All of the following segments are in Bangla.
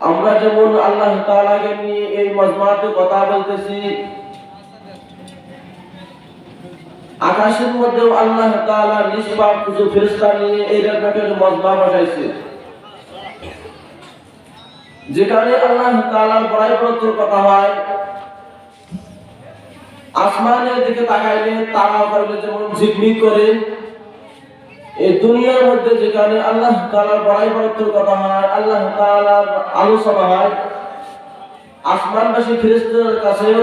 আমরা যেমন আল্লাহ তাআলাকে নিয়ে এই মজমাতে কথা বলতেছি, আকাশের মধ্যেও আল্লাহ তাআলা নিষ্পাপ কিছু ফেরেশতা নিয়ে এই রকমের মজমা বসাইছে। যেখানে আল্লাহ তাআলার বড়াই প্রত্যুর কথা হয়, আসমানের দিকে তাকাইলে তারা করলে যেমন ঝিকমিক করে এই দুনিয়ার মধ্যে যেখানে আল্লাহ তাআলার বড়াই প্রত্যুর কথা হয়, আল্লাহ তাআলার আলোচনা হয়, আসমানবাসী ফেরেশতাদের কাছেও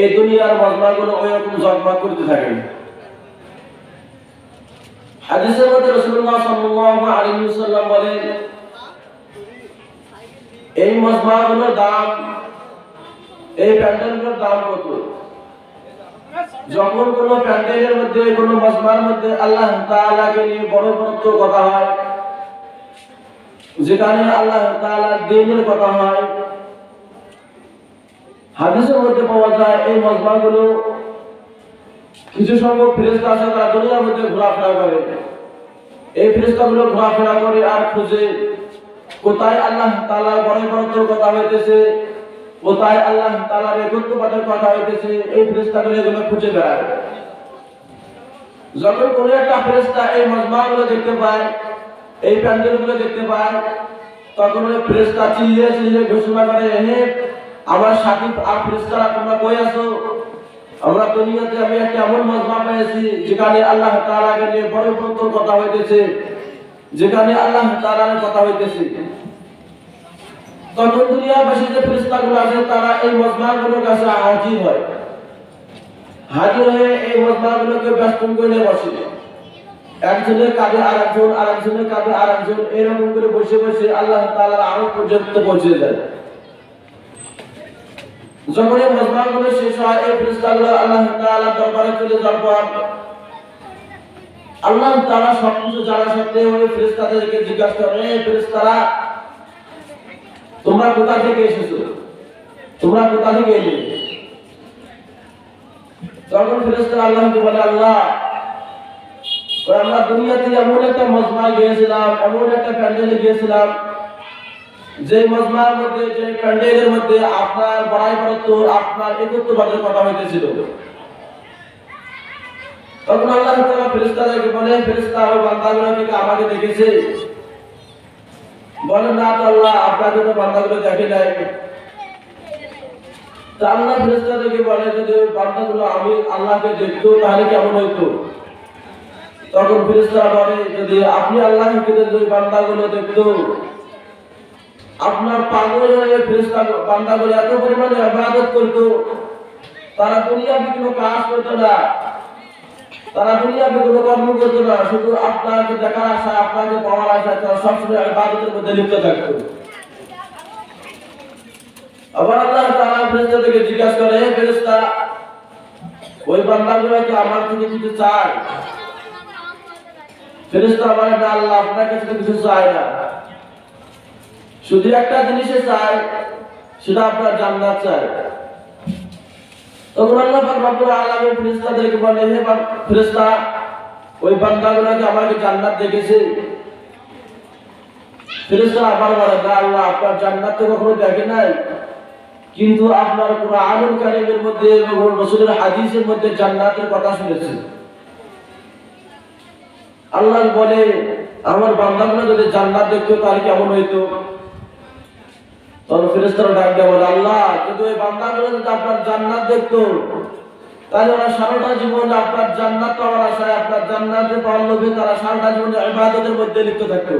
এই দুনিয়ার মজমাগুলো ওই রকম জগমগ করতে থাকে। হাদিসের মধ্যে রাসূলুল্লাহ সাল্লাল্লাহু আলাইহি ওয়াসাল্লাম বলেন, এই মজমাগুলোর দাম, এই প্যান্ডেলগুলোর দাম কত? যখন কোন প্যান্ডেলের মধ্যে, কোন মজমার মধ্যে আল্লাহ তাআলাকে নিয়ে বড় বড় কথা হয়। যেখানে আল্লাহ তাআলার দিনের কথা হয়। হাদিসের মধ্যে পাওয়া যায়, এই মজমাগুলো কিছু সংখ্যক ফেরেস্তা আছে, তারা দুনিয়ার মধ্যে ঘোরাফেরা করে। এই ফেরেস্তাগুলো ঘোরাফেরা করে আর খুঁজে কোথায় আল্লাহ তাআলার বড় বড় কথা হইতেছে। কোথায় আল্লাহ তাআলার একত্ববাদের কথা হইতেছে, এই ফেরেশতাগুলো এগুলো খুঁজে বেড়ায়। যখন কোন একটা ফেরেশতা এই মজমাগুলো দেখতে পায়, এই প্যান্ডেলগুলো দেখতে পায়, তখন ওই ফেরেশতা চিল্লিয়ে চিল্লিয়ে ঘোষণা করে হে আমার সাথী আর ফেরেশতারা তোমরা কই আছো? আমরা দুনিয়াতে আমি একটা এমন মজমা পেয়েছি, যেখানে আল্লাহ তাআলাকে নিয়ে বড় কথা হইতেছে, যেখানে আল্লাহ তাআলার কথা হইতেছে। তখন দুনিয়াবাসী যে ফেরেশতাগুলো আছে তারা এই মজমাগুলোর কাছে হাজির হয়। হাজির হয়ে এই মজমাগুলোকে ব্যস্তন করে বসে। একজনের কাঁধে আর একজন আর একজনের কাঁধে আর একজন এরকম করে বসে বসে আল্লাহ তাআলার আরও পর্যন্ত পৌঁছে যায় যখন এই মজমাগুলো শেষ হয়, এই ফেরেশতাগুলো আল্লাহ তাআলার দরবারে চলে যাওয়ার পর আল্লাহ তাআলা সবকিছু জানা সত্ত্বেও ওই ফেরেশতাদেরকে জিজ্ঞাসা করে ফেরেশতারা তোমরা কোথা থেকে এসেছ? তোমরা কোথা থেকে এলে? তখন ফেরেশতারা আল্লাহকে বলে, আল্লাহ আমরা দুনিয়াতে এমন একটা মজমায় গিয়েছিলাম, এমন একটা প্যান্ডেলে গিয়েছিলাম, যে মজমার মধ্যে, যে প্যান্ডেলের মধ্যে আপনার বড়াই বরত্ব আপনার একত্ববাদের কথা হইতেছিল। তখন আল্লাহ তাআলা ফেরেশতাদেরকে বলে, ফেরেশতা ওই বান্দাগুলোকে আমাকে দেখেছে? বলে না আল্লাহ, আপনার জন্য বান্দাগুলো দেখে নাই। আল্লাহ ফেরেশতাদেরকে বলে, যদি ওই বান্দাগুলো আমি আল্লাহকে দেখতো, তাহলে কেমন হইতো? তখন ফেরেশতারা বলে, যদি আপনি আল্লাহকে যদি ওই বান্দাগুলো দেখতো, আপনার পাগল হয়ে ফেরেশতা বান্দাগুলো এত পরিমাণে ইবাদত করতো, তারা দুনিয়া বিভিন্ন কাজ করতো না। তারা দুনিয়াতে কোনো কর্ম করতো না শুধু আপনাকে দেখার আশা, আপনাকে পাওয়ার আশা, তারা সবসময় ইবাদতের মধ্যে লিপ্ত থাকতো আবার আল্লাহ তাআলা ফেরেশতাদেরকে জিজ্ঞাসা করে ফেরেশতা, ওই বান্দাগুলো কি আমার থেকে কিছু চায়? ফেরেশতা বলে, না, আল্লাহ আপনার কাছে কিছু চায় না। শুধু একটা জিনিসে চায়, সেটা আপনার জান্নাত চায়। তখন আল্লাহ বলে আমাকে জান্নাত দেখেছে। আল্লাহ, আপনার জান্নাত কখনো দেখে নাই। কিন্তু আপনার মধ্যে হাদিসের মধ্যে জান্নাতের কথা শুনেছে। আল্লাহ বলে, আমার বান্দাগুলো যদি জান্নাত দেখতো, তাহলে কেমন হইতো? তখন ফেরেশতারা ডাক দেয় বলে, আল্লাহ, যদি ওই বান্দাগুলো যদি আপনার জান্নাত দেখতো, তাহলে ওরা সারাটা জীবন আপনার জান্নাত পাওয়ার আশায় আপনার জান্নাতে পাওয়ার লোভে তারা সারাটা জীবন ইবাদতের মধ্যে লিপ্ত থাকতো।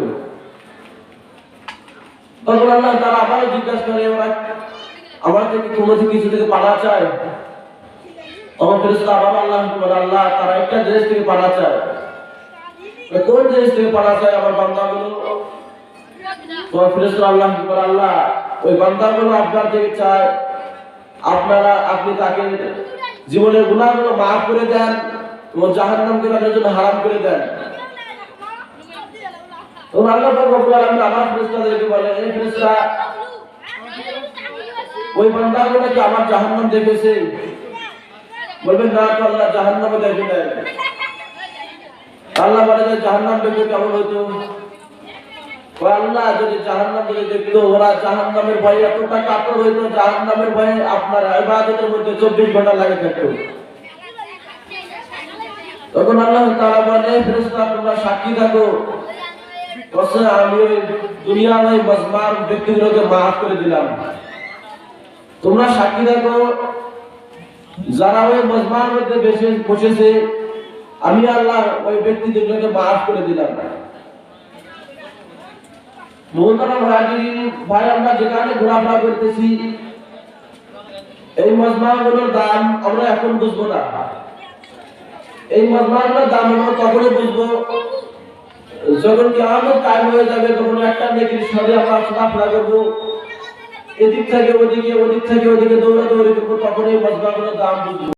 তখন আল্লাহ তারা আবারও জিজ্ঞাসা করে, ওরা আমার থেকে কোনো কিছু থেকে পালা চায়? তখন ফেরেশতা আবার আল্লাহকে বলে, আল্লাহ, তারা একটা দেশ থেকে পালা চায়। কোন দেশ থেকে পালা চায়? আমার বান্দাগুলো তোমার ফেরেশতা আল্লাহ করে আল্লাহ ওই বান্দাগুলো আপনার থেকে চায়, আপনারা, আপনি তাকে জীবনের গুনাহগুলো মাফ করে দেন এবং জাহান্নামকে তাদের জন্য হারাম করে দেন। তখন আল্লাহ আমার ফেরেশতাদেরকে বলে এই ফেরেশতা, ওই বান্দাগুলো কি আমার জাহান্নাম দেখেছে? বলবেন, না তো আল্লাহ জাহান্নামে দেখে নাই। আল্লাহ বলে যে জাহান্নাম দেখে কেমন হইতো? আল্লাহ যদি জাহান্নাম দেখতো, ওরা জাহান্নামের এতটা কাতর জাহান্নামের ভয়ে আপনার ইবাদতের মধ্যে চব্বিশ ঘণ্টা লাগে থাকতো। তখন আল্লাহ বলে, ফেরেশতা, তোমরা সাক্ষী থাকো। বসে আমি ওই দুনিয়ার ওই মজমার ব্যক্তিগুলোকে মাফ করে দিলাম। তোমরা সাক্ষী থাকো। যারা ওই মজমার মধ্যে বেশি বসেছে, আমি আল্লাহ ওই ব্যক্তিদেরকে মাফ করে দিলাম। আমরা যেখানে ঘোরাফেরা করতেছি, এই মজমাগুলোর দাম আমরা এখন বুঝব না। এই মজমাগুলোর দাম আমরা তখনই বুঝব যখন কেমন টাইম হয়ে যাবে, তখন একটা নেকির সাথে আমরা চলাফেরা করব। এদিক থেকে ওদিকে, ওদিক থেকে ওদিকে, দৌড়া দৌড়ি করব তখন এই মজমাগুলোর দাম বুঝব।